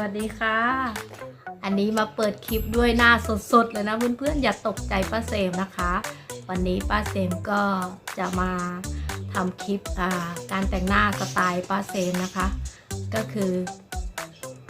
วัสดีค่ะ อันนี้มาเปิดคลิปด้วยหน้าสดๆเลยนะเพื่อนๆอย่าตกใจป้าเซมนะคะ วันนี้ป้าเซมก็จะมาทำคลิปการแต่งหน้าสไตล์ป้าเซมนะคะ ก็คือ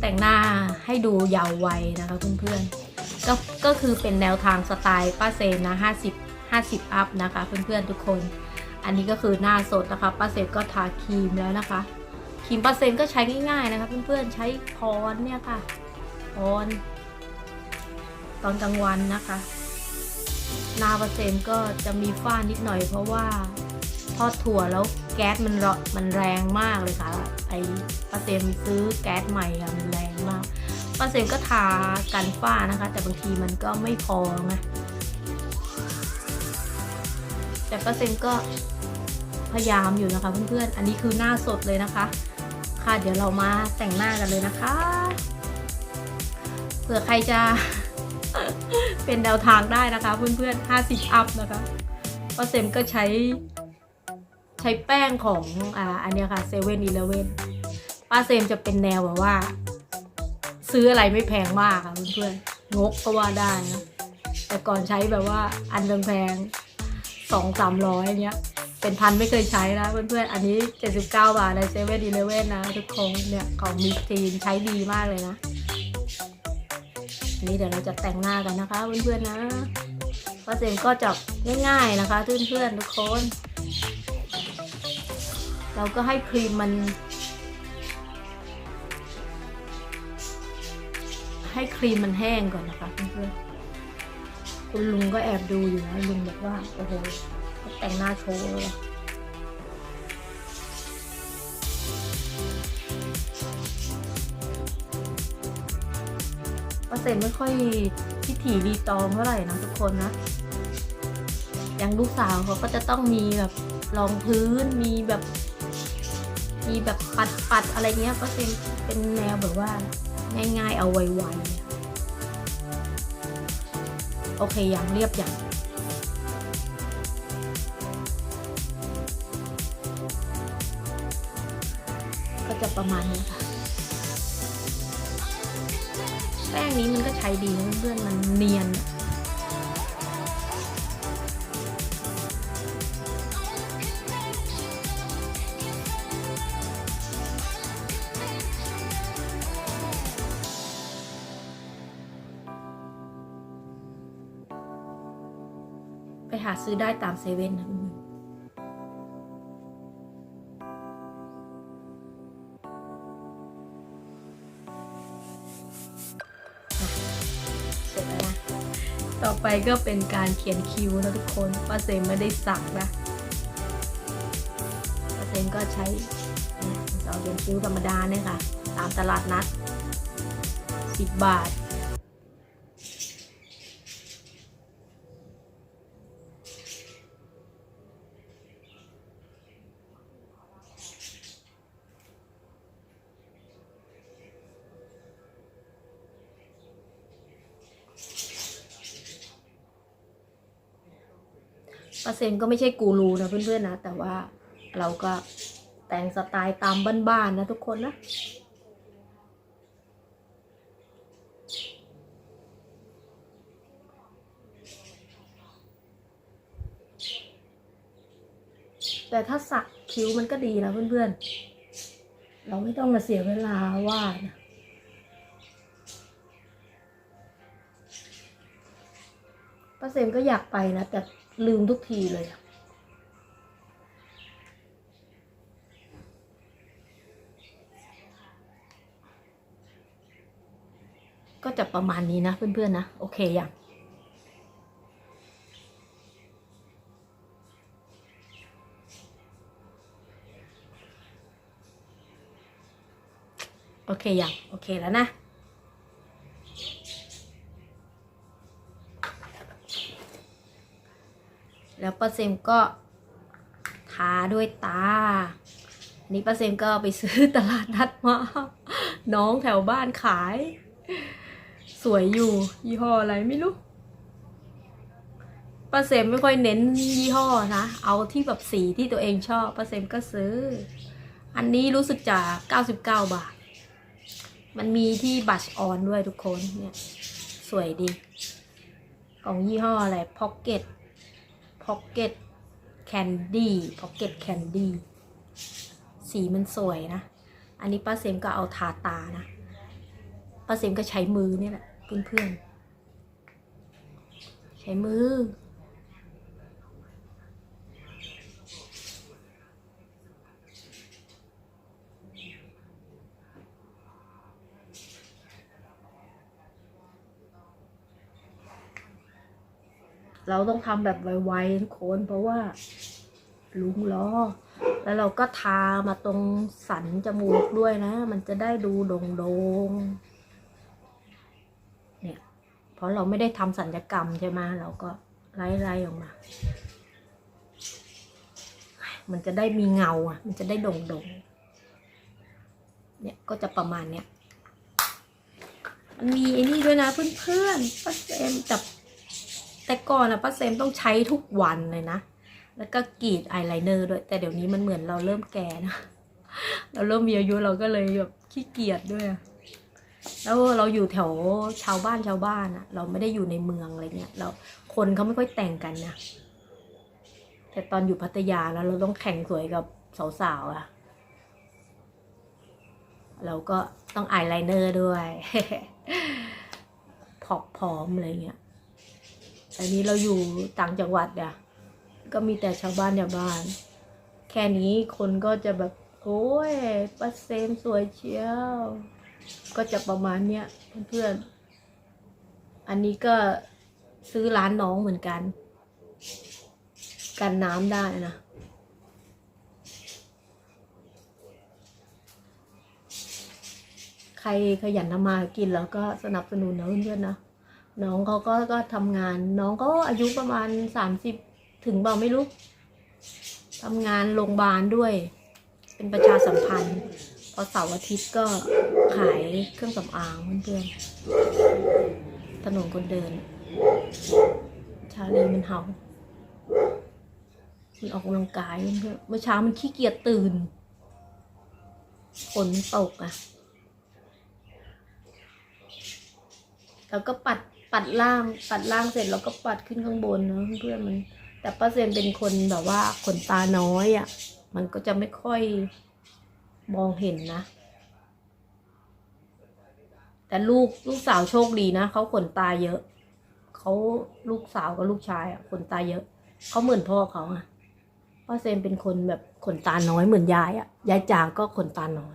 แต่งหน้าให้ดูยาววัยนะคะเพื่อนๆก็ก็คือเป็นแนวทางสไตล์ป้าเซมนะ 50 50 อัพนะคะเพื่อนๆทุกคน อันนี้ก็คือหน้าสดนะคะป้าเซมก็ทาครีมแล้วนะคะ ครีมปาเซ็นก็ใช้ง่ายๆนะคะเพื่อนๆใช้พรเนี่ยค่ะพรตอนกลางวันนะคะนาเปาเซ็นก็จะมีฝ้านิดหน่อย เพราะว่าทอดถั่วแล้วแก๊สมันร้อนมันแรงมากเลยค่ะไอปาเซ็นซื้อแก๊สใหม่อะมันแรงมากปาเซ็นก็ทากันฝ้านะคะ แต่บางทีมันก็ไม่พอไงแต่ปาเซ็นก็ พยายามอยู่นะคะเพื่อนๆ อันนี้คือหน้าสดเลยนะคะ ค่ะเดี๋ยวเรามาแต่งหน้ากันเลยนะคะ เผื่อใครจะเป็นแนวทางได้นะคะ เพื่อนๆ 50 อัพนะคะป้าเซมก็ใช้ใช้แป้งของอ่าอันนี้ค่ะเซเว่นอีเลเว่นป้าเซมจะเป็นแนวแบบว่า ซื้ออะไรไม่แพงมากค่ะเพื่อนๆ งกก็ว่าได้นะแต่ก่อนใช้แบบว่าอันแพงๆสองสามร้อยเนี้ย เป็นพันไม่เคยใช้นะเพื่อนๆ อันนี้ 79 บาทในเซเว่นอีเลเว่นนะ ทุกคนเนี่ยของมิสทีนใช้ดีมากเลยนะนนี้เดี๋ยวเราจะแต่งหน้ากันนะคะ เพื่อนๆนะป้าเซมก็จะง่ายๆนะคะเพื่อนๆทุกคน เราก็ให้ครีมมัน ให้ครีมมันแห้งก่อนนะคะเพื่อนๆคุณลุงก็แอบดูอยู่นะลุงบอกว่าโอ้โห แต่งหน้าโชว์เลยป้าเซนไม่ค่อยพิถีรีตองเท่าไหร่นะทุกคนนะ อย่างลูกสาวเขาก็จะต้องมีแบบรองพื้นมีแบบ มีแบบปัดปัดอะไรเงี้ยป้าเซนเป็นแนวแบบว่า ง่ายๆเอาไวๆโอเคอย่างเรียบอย่าง ประมาณนี้ค่ะ แป้งนี้มันก็ใช้ดีนะเพื่อนๆมันเนียนไปหาซื้อได้ตามเซเว่นนะ ต่อไปก็เป็นการเขียนคิวนะทุกคนป้าเซมไม่ได้สักนะป้าเซมก็ใช้เนี่ยเราเขียนคิวธรรมดาเนี่ยค่ะ ตามตลาดนัดสิบบาท ป้าเซนก็ไม่ใช่กูรูนะเพื่อนๆนะ แต่ว่าเราก็แต่งสไตล์ตามบ้านๆนะทุกคนนะแต่ถ้าสักคิ้วมันก็ดีนะเพื่อนๆ เราไม่ต้องมาเสียเวลาวาดนะป้าเซมก็อยากไปนะ แต่ ลืมทุกทีเลยก็จะประมาณนี้นะเพื่อนๆนะ โอเคอย่างโอเคอย่างโอเคแล้วนะ แล้วป้าเซมก็ทาด้วยตา นี่ป้าเซมก็ไปซื้อตลาดนัดมา น้องแถวบ้านขาย สวยอยู่ยี่ห้ออะไรไม่รู้ป้าเซมไม่ค่อยเน้นยี่ห้อนะ เอาที่แบบสีที่ตัวเองชอบป้าเซมก็ซื้อ อันนี้รู้สึกจะ99 บาท มันมีที่บัชออนด้วยทุกคนเนี่ย สวยดี ของยี่ห้ออะไรพ็อกเก็ต พ็อกเก็ตแคนดี้พ็อกเก็ตแคนดี้สีมันสวยนะ อันนี้ป้าเซมก็เอาทาตานะป้าเซมก็ใช้มือเนี่ยแหละเพื่อนๆใช้มือ เราต้องทำแบบไวๆทุกคนเพราะว่าลุงล้อ แล้วเราก็ทามาตรงสันจมูกด้วยนะ มันจะได้ดูโด่งๆ เนี่ย เพราะเราไม่ได้ทำสัญญกรรมใช่ไหมเราก็ไล่ๆออกมา มันจะได้มีเงาอะ มันจะได้โด่งๆ เนี่ยก็จะประมาณเนี้ยมันมีไอ้นี่ด้วยนะเพื่อนๆป้าเซมจับ แต่ก่อนอะป้าเซมต้องใช้ทุกวันเลยนะ แล้วก็กรีดอายไลเนอร์ด้วย แต่เดี๋ยวนี้มันเหมือนเราเริ่มแก่นะ เราเริ่มมีอายุเราก็เลยแบบขี้เกียจด้วย แล้วเราอยู่แถวชาวบ้านชาวบ้านอะเราไม่ได้อยู่ในเมืองอะไรเงี้ย เราคนเขาไม่ค่อยแต่งกันนะ แต่ตอนอยู่พัทยาแล้วเราต้องแข่งสวยกับสาวๆอะเราก็ต้องอายไลเนอร์ด้วยผอมผอมอะไรเงี้ย อันนี้เราอยู่ต่างจังหวัดเนี่ยก็มีแต่ชาวบ้านชาวบ้าน แค่นี้คนก็จะแบบ โอ้ยป้าเซมสวยเชียว ก็จะประมาณเนี้ยเพื่อนๆอันนี้ก็ซื้อร้านน้องเหมือนกัน กันน้ำได้นะใครขยันทำมาหากินแล้วก็สนับสนุนนะเพื่อนๆนะ น้องเขาก็ก็ทำงาน น้องก็อายุประมาณสามสิบถึงเปล่าไม่รู้ทำงานโรงพยาบาลด้วย เป็นประชาสัมพันธ์พอเสาร์อาทิตย์ก็ขายเครื่องสำอางเพื่อนๆถนนคนเดิน ชาลีมันเห่ามันออกกำลังกายเพื่อนเมื่อเช้ามันขี้เกียจตื่นฝนตกอะ แล้วก็ปัด ปัดล่างปัดล่างเสร็จแล้วก็ปัดขึ้นข้างบนนะเพื่อนมัน แต่ป้าเซนเป็นคนแบบว่าขนตาน้อยอะ่ะ มันก็จะไม่ค่อยมองเห็นนะ แต่ลูกลูกสาวโชคดีนะเขาขนตาเยอะเขาลูกสาวกับลูกชายอะ่ะขนตาเยอะเขาเหมือนพ่อเขาอะป้าเซนเป็นคนแบบขนตาน้อยเหมือนยายอะ่ะยายจ๋าก็ขนตาน้อย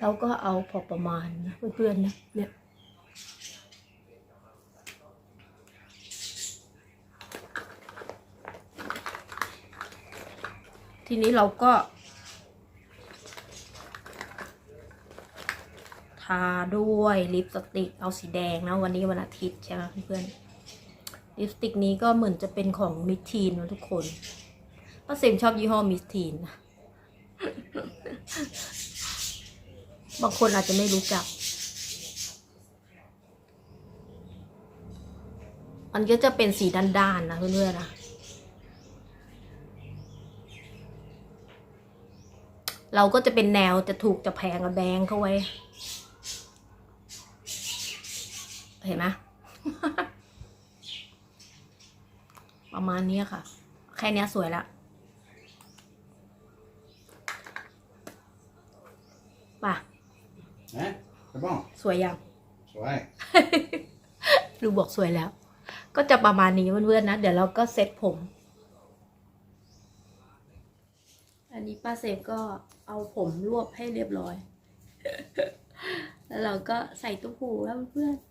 เราก็เอาพอประมาณนะเพื่อนๆนะเนี่ยทีนี้เราก็ ทาด้วยลิปสติกเอาสีแดงนะ วันนี้วันอาทิตย์ใช่ไหมเพื่อนลิปสติกนี้ก็เหมือนจะเป็นของมิทีนนะทุกคนป้าเซมชอบยี่ห้อมิทีนนะ บางคนอาจจะไม่รู้จัก มันก็จะเป็นสีด้านๆนะเพื่อนๆนะ เราก็จะเป็นแนวจะถูกจะแพงเอาแดงเข้าไว้ เห็นไหมประมาณนี้ค่ะ แค่นี้สวยละ Hein C'est bon สวยยัง Ouais. ลูกบอกสวยแล้ว ก็จะประมาณนี้เพื่อนๆนะ เดี๋ยวเราก็เซ็ตผม อันนี้ป้าเซฟก็เอาผมรวบให้เรียบร้อย แล้วเราก็ใส่ตุ้หูแล้วเพื่อนๆ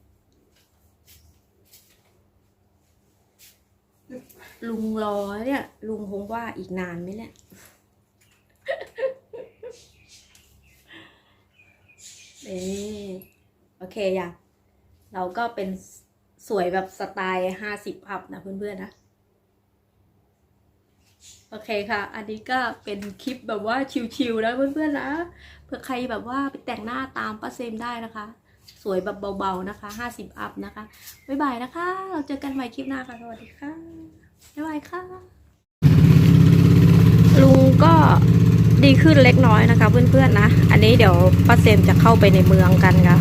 ลุงรอเนี่ย ลุงคงว่าอีกนานไหมเนี่ย นี่โอ เคยังเราก็เป็นสวยแบบสไตล์ห้าสิบอัพนะเพื่อนๆนะ โอเคค่ะ อันนี้ก็เป็นคลิปแบบว่าชิวๆนะเพื่อนๆนะเผื่อใครแบบว่าไปแต่งหน้าตามป้าเซมได้นะคะ สวยแบบเบาๆนะคะห้าสิบอัพนะคะ บ๊ายบายนะคะ เราเจอกันใหม่คลิปหน้าค่ะ สวัสดีค่ะ บ๊ายบายค่ะ ลุงก็ดีขึ้นเล็กน้อยนะคะเพื่อนๆนะ อันนี้เดี๋ยวป้าเซมจะเข้าไปในเมืองกันค่ะ